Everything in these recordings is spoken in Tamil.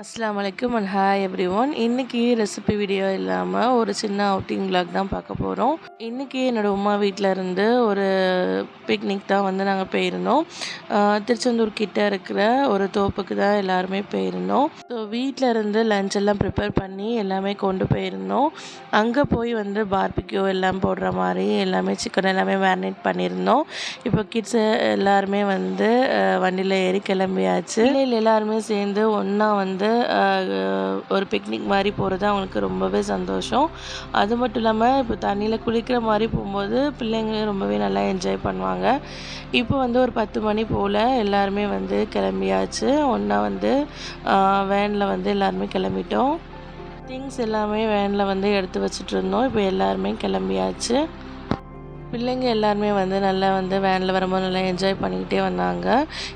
அஸ்லாம் வலைக்கும் அண்ட் ஹாய் எவ்ரி ஒன் இன்றைக்கி ரெசிபி வீடியோ இல்லாமல் ஒரு சின்ன அவுட்டிங் vlog தான் பார்க்க போகிறோம் இன்றைக்கி என்னோடய உமா வீட்டில் இருந்து ஒரு பிக்னிக் தான் வந்து நாங்கள் போயிருந்தோம். திருச்செந்தூர் கிட்ட இருக்கிற ஒரு தோப்புக்கு தான் எல்லாருமே போயிருந்தோம். ஸோ வீட்டில் இருந்து லஞ்ச் எல்லாம் ப்ரிப்பேர் பண்ணி எல்லாமே கொண்டு போயிருந்தோம். அங்கே போய் வந்து பார்பிக்யூ எல்லாம் போடுற மாதிரி எல்லாமே சிக்கன் எல்லாமே மேரினேட் பண்ணியிருந்தோம். இப்போ கிட்ஸ் எல்லாருமே வந்து வண்டியில் ஏறி கிளம்பியாச்சு. பிள்ளைகள் எல்லாருமே சேர்ந்து ஒன்றா வந்து ஒரு பிக்னிக் மாதிரி போகிறது அவங்களுக்கு ரொம்பவே சந்தோஷம். அது மட்டும் இல்லாமல் இப்போ தண்ணியில் குளிக்க குளிக்கிற மாதிரி போகும்போது பிள்ளைங்க ரொம்பவே நல்லா என்ஜாய் பண்ணுவாங்க. இப்போ வந்து ஒரு பத்து மணி போல் எல்லாருமே வந்து கிளம்பியாச்சு. ஒன்றா வந்து வேனில் வந்து எல்லாருமே கிளம்பிட்டோம். திங்ஸ் எல்லாமே வேனில் வந்து எடுத்து வச்சுட்டு இருந்தோம். இப்போ எல்லாருமே கிளம்பியாச்சு. பிள்ளைங்க எல்லாருமே வந்து நல்லா வந்து வேனில் வரும்போது நல்லா என்ஜாய் பண்ணிக்கிட்டே வந்தாங்க.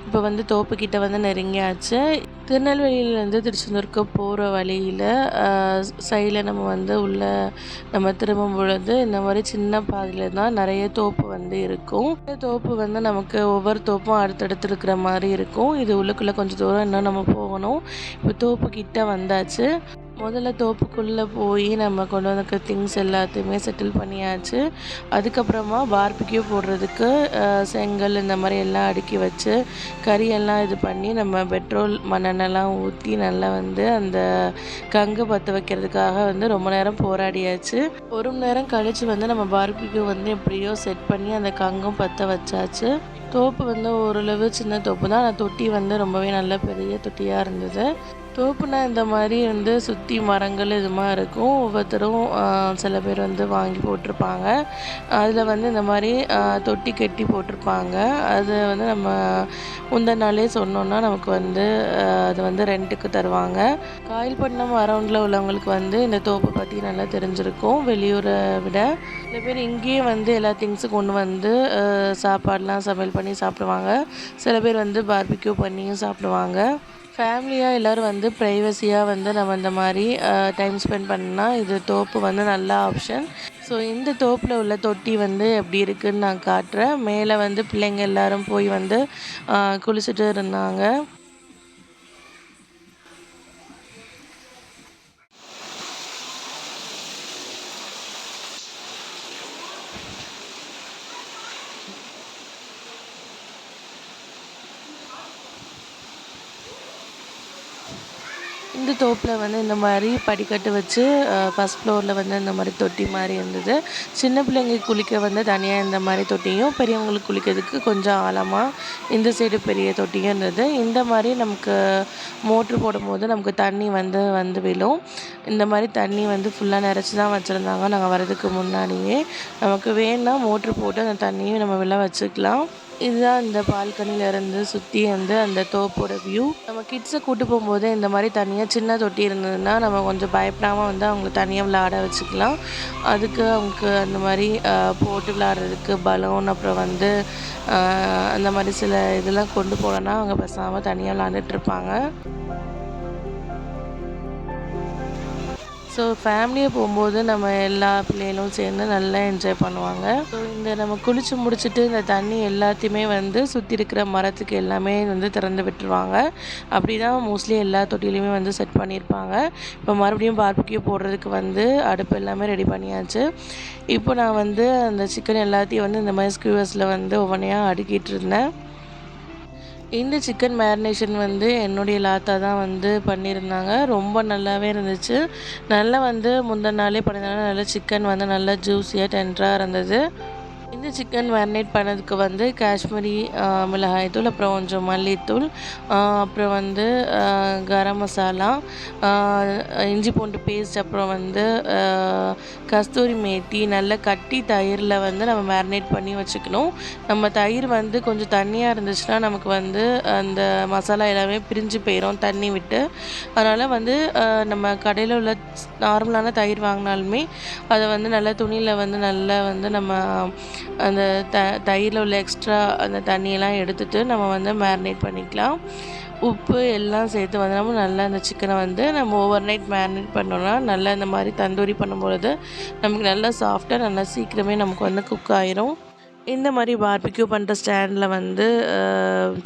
இப்போ வந்து தோப்புக்கிட்ட வந்து நெருங்கியாச்சு. திருநெல்வேலியிலேருந்து திருச்செந்தூருக்கு போகிற வழியில் சைடில் நம்ம வந்து உள்ள நம்ம திரும்பும் பொழுது இந்த மாதிரி சின்ன பாதையில் தான் நிறைய தோப்பு வந்து இருக்கும். இந்த தோப்பு வந்து நமக்கு ஒவ்வொரு தோப்பும் அடுத்தடுத்து இருக்கிற மாதிரி இருக்கும். இது உள்ளுக்குள்ளே கொஞ்சம் தூரம் இன்னும் நம்ம போகணும். இப்போ தோப்பு கிட்ட வந்தாச்சு. முதல்ல தோப்புக்குள்ளே போய் நம்ம கொண்டு வந்த திங்ஸ் எல்லாத்தையுமே செட்டில் பண்ணியாச்சு. அதுக்கப்புறமா பார்பிக்யூ போடுறதுக்கு செங்கல் இந்த மாதிரி எல்லாம் அடுக்கி வச்சு கறியெல்லாம் இது பண்ணி நம்ம பெட்ரோல் மண்ணெண்ணெல்லாம் ஊற்றி நல்லா வந்து அந்த கங்கு பற்ற வைக்கிறதுக்காக வந்து ரொம்ப நேரம் போராடியாச்சு. ஒரு மணி நேரம் கழித்து வந்து நம்ம பார்பிக்யூ வந்து எப்படியோ செட் பண்ணி அந்த கங்கும் பற்ற வச்சாச்சு. தோப்பு வந்து ஓரளவு சின்ன தோப்பு தான் ஆனால் தொட்டி வந்து ரொம்பவே நல்ல பெரிய தொட்டியாக இருந்தது. தோப்புனா இந்த மாதிரி வந்து சுற்றி மரங்கள் இதுமா இருக்கும். ஒவ்வொருத்தரும் சில பேர் வந்து வாங்கி போட்டிருப்பாங்க. அதில் வந்து இந்த மாதிரி தொட்டி கட்டி போட்டிருப்பாங்க. அது வந்து நம்ம முந்த நாளே சொன்னோன்னா நமக்கு வந்து அது வந்து ரெண்ட்டுக்கு தருவாங்க. காயல்பட்டினம் அரௌண்டில் உள்ளவங்களுக்கு வந்து இந்த தோப்பை பற்றி நல்லா தெரிஞ்சிருக்கும் வெளியூரை விட. சில பேர் இங்கேயே வந்து எல்லா திங்ஸும் கொண்டு வந்து சாப்பாடெலாம் சமையல் பண்ணி சாப்பிடுவாங்க. சில பேர் வந்து பார்பிக்யூ பண்ணியும் சாப்பிடுவாங்க. ஃபேமிலியாக எல்லோரும் வந்து ப்ரைவசியாக வந்து நம்ம இந்த மாதிரி டைம் ஸ்பெண்ட் பண்ணால் இது தோப்பு வந்து நல்ல ஆப்ஷன் ஸோ இந்த தோப்பில் உள்ள தொட்டி வந்து எப்படி இருக்குன்னு நான் காட்டுறேன். மேலே வந்து பிள்ளைங்க எல்லாரும் போய் வந்து குளிச்சுட்டு இருந்தாங்க. இந்த தோப்பில் வந்து இந்த மாதிரி படிக்கட்டு வச்சு ஃபஸ்ட் ஃப்ளோரில் வந்து இந்த மாதிரி தொட்டி மாதிரி இருந்தது. சின்ன பிள்ளைங்க குளிக்க வந்து தனியாக இந்த மாதிரி தொட்டியும் பெரியவங்களுக்கு குளிக்கிறதுக்கு கொஞ்சம் ஆழமாக இந்த சைடு பெரிய தொட்டியும் இருந்தது. இந்த மாதிரி நமக்கு மோட்ரு போடும்போது நமக்கு தண்ணி வந்து வந்து விழும். இந்த மாதிரி தண்ணி வந்து ஃபுல்லாக நிறச்சி தான் வச்சுருந்தாங்க. நாங்கள் வர்றதுக்கு முன்னாடியே. நமக்கு வேணால் மோட்ரு போட்டு அந்த தண்ணியும் நம்ம வெளில வச்சுக்கலாம். இதுதான் இந்த பால்கனியிலேருந்து சுற்றி வந்து அந்த தோப்போட வியூ நம்ம கிட்ஸை கூட்டு போகும்போது இந்த மாதிரி தனியாக சின்ன தொட்டி இருந்ததுன்னா நம்ம கொஞ்சம் பயப்படாமல் வந்து அவங்கள தனியாக விளையாட வச்சுக்கலாம். அதுக்கு அவங்களுக்கு அந்த மாதிரி போட்டு விளாட்றதுக்கு பலூன் அப்புறம் வந்து அந்த மாதிரி சில இதெல்லாம் கொண்டு போனோன்னா அவங்க பேசாமல் தனியாக விளாண்டுட்டு ஸோ ஃபேமிலியாக போகும்போது நம்ம எல்லா பிள்ளைகளும் சேர்ந்து நல்லா என்ஜாய் பண்ணுவாங்க. ஸோ இந்த நம்ம குளிச்சு முடிச்சுட்டு இந்த தண்ணி எல்லாத்தையுமே வந்து சுற்றி இருக்கிற மரத்துக்கு எல்லாமே வந்து திறந்து விட்டுருவாங்க. அப்படி தான் மோஸ்ட்லி எல்லா தொட்டிலையுமே வந்து செட் பண்ணியிருப்பாங்க. இப்போ மறுபடியும் பார்பிக்யூ போடுறதுக்கு வந்து அடுப்பு எல்லாமே ரெடி பண்ணியாச்சு. இப்போ நான் வந்து அந்த சிக்கன் எல்லாத்தையும் வந்து இந்த மாதிரி ஸ்க்யூவர்ஸில் வந்து ஒவ்வொன்றையாக அடுக்கிட்டு இருந்தேன். இந்த சிக்கன் மேரினேஷன் வந்து என்னுடைய லாத்தா தான் வந்து பண்ணியிருந்தாங்க. ரொம்ப நல்லாவே இருந்துச்சு. நல்லா வந்து முந்தின நாளே பண்ணியிருந்தாங்க. நல்லா சிக்கன் வந்து நல்லா ஜூஸியாக டென்டராக இருந்தது. இந்த சிக்கன் மேரினேட் பண்ணதுக்கு வந்து காஷ்மீரி மிளகாய்த்தூள் அப்புறம் கொஞ்சம் மல்லித்தூள் அப்புறம் வந்து கரம் மசாலா இஞ்சி பூண்டு பேஸ்ட் அப்புறம் வந்து கஸ்தூரி மேத்தி நல்லா கட்டி தயிரில் வந்து நம்ம மேரினேட் பண்ணி வச்சுக்கணும். நம்ம தயிர் வந்து கொஞ்சம் தண்ணியாக இருந்துச்சுன்னா நமக்கு வந்து அந்த மசாலா எல்லாமே பிரிஞ்சு போயிடும் தண்ணி விட்டு. அதனால் வந்து நம்ம கடையில் உள்ள நார்மலான தயிர் வாங்கினாலுமே அதை வந்து நல்லா துணியில் வந்து நல்லா வந்து நம்ம அந்த த தயிரில் உள்ள எக்ஸ்ட்ரா அந்த தண்ணியெல்லாம் எடுத்துட்டு நம்ம வந்து மேரினேட் பண்ணிக்கலாம். உப்பு எல்லாம் சேர்த்து வந்து நம்ம நல்லா அந்த சிக்கனை வந்து நம்ம ஓவர் நைட் மேரினேட் பண்ணோன்னா நல்லா இந்த மாதிரி தந்தூரி பண்ணும்பொழுது நமக்கு நல்லா சாஃப்டாக நல்லா சீக்கிரமே நமக்கு வந்து குக் ஆயிரும். இந்த மாதிரி பார்பிக்யூ பண்ணுற ஸ்டாண்டில் வந்து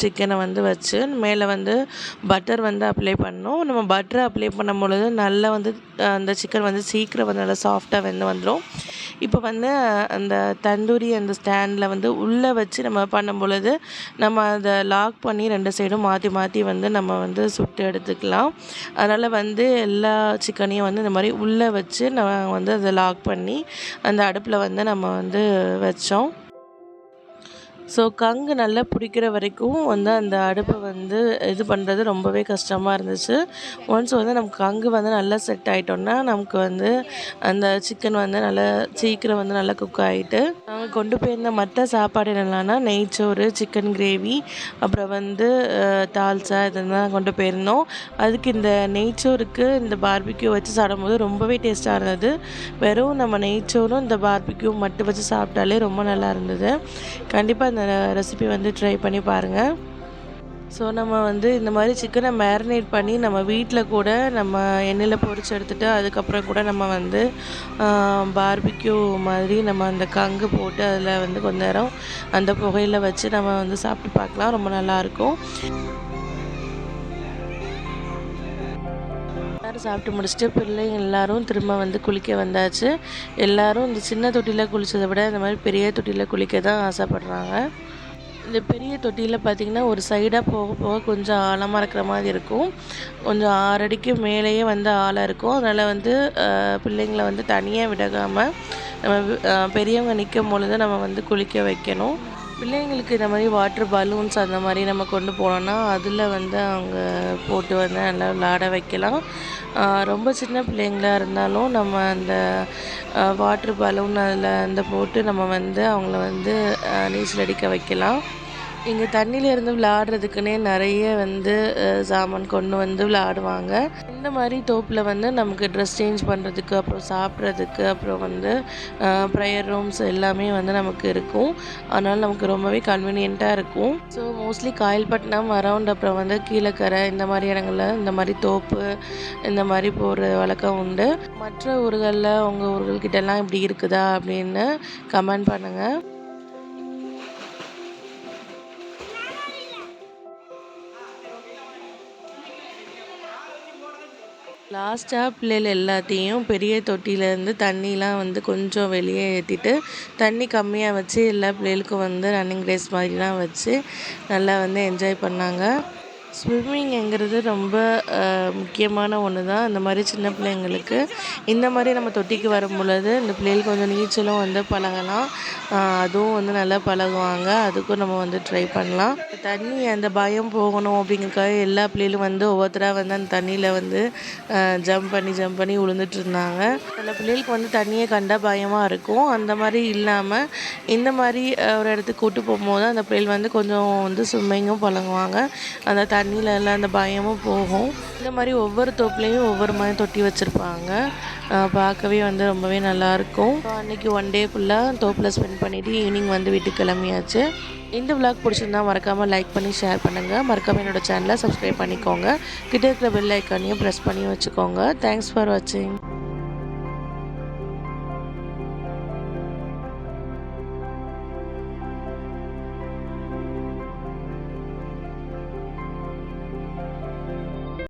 சிக்கனை வந்து வச்சு மேலே வந்து பட்டர் வந்து அப்ளை பண்ணோம் நம்ம பட்டர் அப்ளை பண்ணும் பொழுது நல்லா வந்து அந்த சிக்கன் வந்து சீக்கிரம் வந்து நல்லா சாஃப்டாக வந்து வந்துடும் இப்போ வந்து அந்த தந்தூரி அந்த ஸ்டாண்டில் வந்து உள்ளே வச்சு நம்ம பண்ணும் பொழுது நம்ம அதை லாக் பண்ணி ரெண்டு சைடும் மாற்றி மாற்றி வந்து நம்ம வந்து சுட்டு எடுத்துக்கலாம். அதனால் வந்து எல்லா சிக்கனையும் வந்து இந்த மாதிரி உள்ளே வச்சு நம்ம வந்து அதை லாக் பண்ணி அந்த அடுப்பில் வந்து நம்ம வந்து வச்சோம். ஸோ கங்கு நல்லா பிடிக்கிற வரைக்கும் வந்து அந்த அடுப்பை வந்து இது பண்ணுறது ரொம்பவே கஷ்டமாக இருந்துச்சு. ஒன்ஸ் வந்து நமக்கு கங்கு வந்து நல்லா செட் ஆகிட்டோன்னா நமக்கு வந்து அந்த சிக்கன் வந்து நல்லா சீக்கிரம் வந்து நல்லா குக் ஆகிட்டு நாங்கள் கொண்டு போயிருந்த மற்ற சாப்பாடு என்னென்னா நெய்ச்சோறு சிக்கன் கிரேவி அப்புறம் வந்து தால்சா இதெல்லாம் கொண்டு போயிருந்தோம். அதுக்கு இந்த நெய்ச்சோருக்கு இந்த பார்பிக்யூ வச்சு சாப்பிடும்போது ரொம்பவே டேஸ்ட்டாக இருந்தது. வெறும் நம்ம நெய்ச்சோறும் இந்த பார்பிக்யூ மட்டும் வச்சு சாப்பிட்டாலே ரொம்ப நல்லா இருந்தது. கண்டிப்பாக இந்த ரெசிபி வந்து ட்ரை பண்ணி பாருங்கள் ஸோ நம்ம வந்து இந்த மாதிரி சிக்கனை மேரினேட் பண்ணி நம்ம வீட்டில் கூட நம்ம எண்ணெயில் பொரிச்சு எடுத்துகிட்டு அதுக்கப்புறம் கூட நம்ம வந்து பார்பிக்யூ மாதிரி நம்ம அந்த கங்கு போட்டு அதில் வந்து கொஞ்ச நேரம் அந்த புகையில் வச்சு நம்ம வந்து சாப்பிட்டு பார்க்கலாம். ரொம்ப நல்லாயிருக்கும் சாப்பிட்டு முடிச்சுட்டு பிள்ளைங்க எல்லாரும் திரும்ப வந்து குளிக்க வந்தாச்சு. எல்லாரும் இந்த சின்ன தொட்டியில் குளித்ததை விட இந்த மாதிரி பெரிய தொட்டியில் குளிக்க தான் ஆசைப்படுறாங்க. இந்த பெரிய தொட்டியில் பார்த்திங்கன்னா ஒரு சைடாக போக போக கொஞ்சம் ஆழமாக இருக்கிற மாதிரி இருக்கும். கொஞ்சம் ஆறடிக்கு மேலேயே வந்து ஆழம் இருக்கும். அதனால் வந்து பிள்ளைங்களை பிள்ளைங்கள வந்து தனியாக விடகாமல் நம்ம பெரியவங்க நிற்கும் பொழுது நம்ம வந்து குளிக்க வைக்கணும். பிள்ளைங்களுக்கு இந்த மாதிரி வாட்டர் பலூன்ஸ் அந்த மாதிரி நம்ம கொண்டு போனோம்னா அதில் வந்து அவங்க போட்டு வந்து நல்லா விளாட வைக்கலாம். ரொம்ப சின்ன பிள்ளைங்களா இருந்தாலும் நம்ம அந்த வாட்டர் பலூன் அதில் அந்த போட்டு நம்ம வந்து அவங்கள வந்து நீச்சல் அடிக்க வைக்கலாம். இங்கே தண்ணியில இருந்து விளையாடுறதுக்குன்னே நிறைய வந்து சாமான் கொண்டு வந்து விளையாடுவாங்க இந்த மாதிரி தோப்பில் வந்து நமக்கு ட்ரெஸ் சேஞ்ச் பண்ணுறதுக்கு அப்புறம் சாப்பிட்றதுக்கு அப்புறம் வந்து ப்ரேயர் ரூம்ஸ் எல்லாமே வந்து நமக்கு இருக்கும். அதனால் நமக்கு ரொம்பவே கன்வீனியண்ட்டாக இருக்கும். ஸோ மோஸ்ட்லி காயல்பட்டினம் அரவுண்ட் அப்புறம் வந்து கீழக்கரை இந்த மாதிரி இடங்களில் இந்த மாதிரி தோப்பு இந்த மாதிரி போகிற வழக்கம் உண்டு. மற்ற ஊர்களில் உங்கள் ஊர்கள்கிட்டலாம் இப்படி இருக்குதா அப்படின்னு கமெண்ட் பண்ணுங்கள் லாஸ்ட்டாக பிள்ளைகள் எல்லாத்தையும் பெரிய தொட்டியிலேருந்து தண்ணிலாம் வந்து கொஞ்சம் வெளியே ஏற்றிட்டு தண்ணி கம்மியாக வச்சு எல்லா பிள்ளைகளுக்கும் வந்து ரன்னிங் ரேஸ் மாதிரிலாம் வச்சு நல்லா வந்து என்ஜாய் பண்ணாங்க. ஸ்விம்மிங்ங்கிறது ரொம்ப முக்கியமான ஒன்று தான் இந்த மாதிரி சின்ன பிள்ளைங்களுக்கு இந்த மாதிரி நம்ம தொட்டிக்கு வரும் பொழுது இந்த பிள்ளைகளுக்கு கொஞ்சம் நீச்சலும் வந்து பழகலாம். அதுவும் வந்து நல்லா பழகுவாங்க. அதுக்கும் நம்ம வந்து ட்ரை பண்ணலாம். தண்ணி அந்த பயம் போகணும் அப்படிங்கிறக்காக எல்லா பிள்ளைகளும் வந்து ஒவ்வொருத்தராக வந்து அந்த தண்ணியில் வந்து ஜம்ப் பண்ணி ஜம்ப் பண்ணி விழுந்துட்டு இருந்தாங்க. சில பிள்ளைகளுக்கு வந்து தண்ணியை கண்டால் பயமாக இருக்கும். அந்த மாதிரி இல்லாமல் இந்த மாதிரி ஒரு இடத்துக்கு கூட்டு போகும்போது அந்த பிள்ளைகள் வந்து கொஞ்சம் வந்து ஸ்விம்மிங்கும் பழகுவாங்க. அந்த தண்ணியில் எல்லாம் அந்த பயமும் போகும். இந்த மாதிரி ஒவ்வொரு தோப்புலேயும் ஒவ்வொரு மாதிரி தொட்டி வச்சுருப்பாங்க. பார்க்கவே வந்து ரொம்பவே நல்லாயிருக்கும். அன்றைக்கி ஒன் டே ஃபுல்லாக தோப்பில் ஸ்பெண்ட் பண்ணிவிட்டு ஈவினிங் வந்து வீட்டுக்கு கிளம்பியாச்சு. இந்த விளாக் பிடிச்சிருந்தா மறக்காமல் லைக் பண்ணி ஷேர் பண்ணுங்கள் மறக்காமல் என்னோட சேனலை சப்ஸ்கிரைப் பண்ணிக்கோங்க. கிட்டே இருக்கிற பெல் ஐக்கானையும் ப்ரெஸ் பண்ணி வச்சுக்கோங்க. தேங்க்ஸ் ஃபார் வாட்சிங்